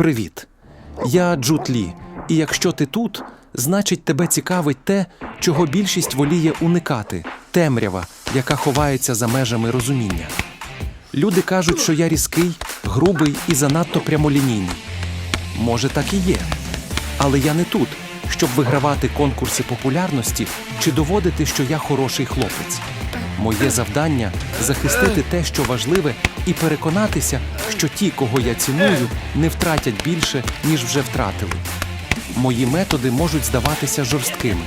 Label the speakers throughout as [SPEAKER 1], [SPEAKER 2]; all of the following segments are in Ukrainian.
[SPEAKER 1] Привіт. Я Джут Лі. І якщо ти тут, значить тебе цікавить те, чого більшість воліє уникати темрява, яка ховається за межами розуміння. Люди кажуть, що я різкий, грубий і занадто прямолінійний. Може, так і є. Але я не тут, щоб вигравати конкурси популярності чи доводити, що я хороший хлопець. Моє завдання захистити те, що важливе, і переконатися, що ті, кого я ціную, не втратять більше, ніж вже втратили. Мої методи можуть здаватися жорсткими.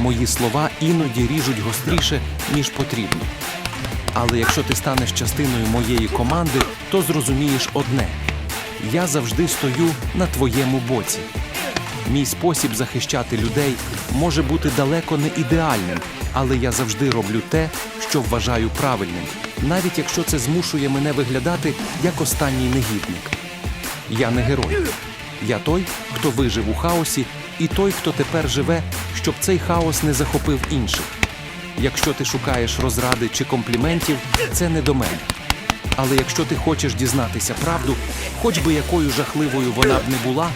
[SPEAKER 1] Мої слова іноді ріжуть гостріше, ніж потрібно. Але якщо ти станеш частиною моєї команди, то зрозумієш одне: я завжди стою на твоєму боці. Мій спосіб захищати людей може бути далеко не ідеальним, але я завжди роблю те, що вважаю правильним, навіть якщо це змушує мене виглядати як останній негідник. Я не герой. Я той, хто вижив у хаосі, і той, хто тепер живе, щоб цей хаос не захопив інших. Якщо ти шукаєш розради чи компліментів, це не до мене. Але якщо ти хочеш дізнатися правду, хоч би якою жахливою вона б не була,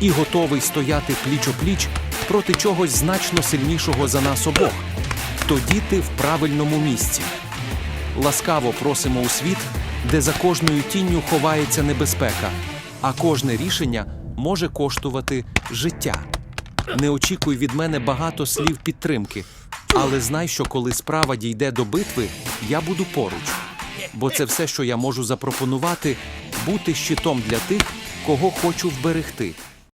[SPEAKER 1] і готовий стояти пліч-о-пліч проти чогось значно сильнішого за нас обох, тоді ти в правильному місці. Ласкаво просимо у світ, де за кожною тінню ховається небезпека, а кожне рішення може коштувати життя. Не очікуй від мене багато слів підтримки, але знай, що коли справа дійде до битви, я буду поруч. Бо це все, що я можу запропонувати, бути щитом для тих, кого хочу вберегти.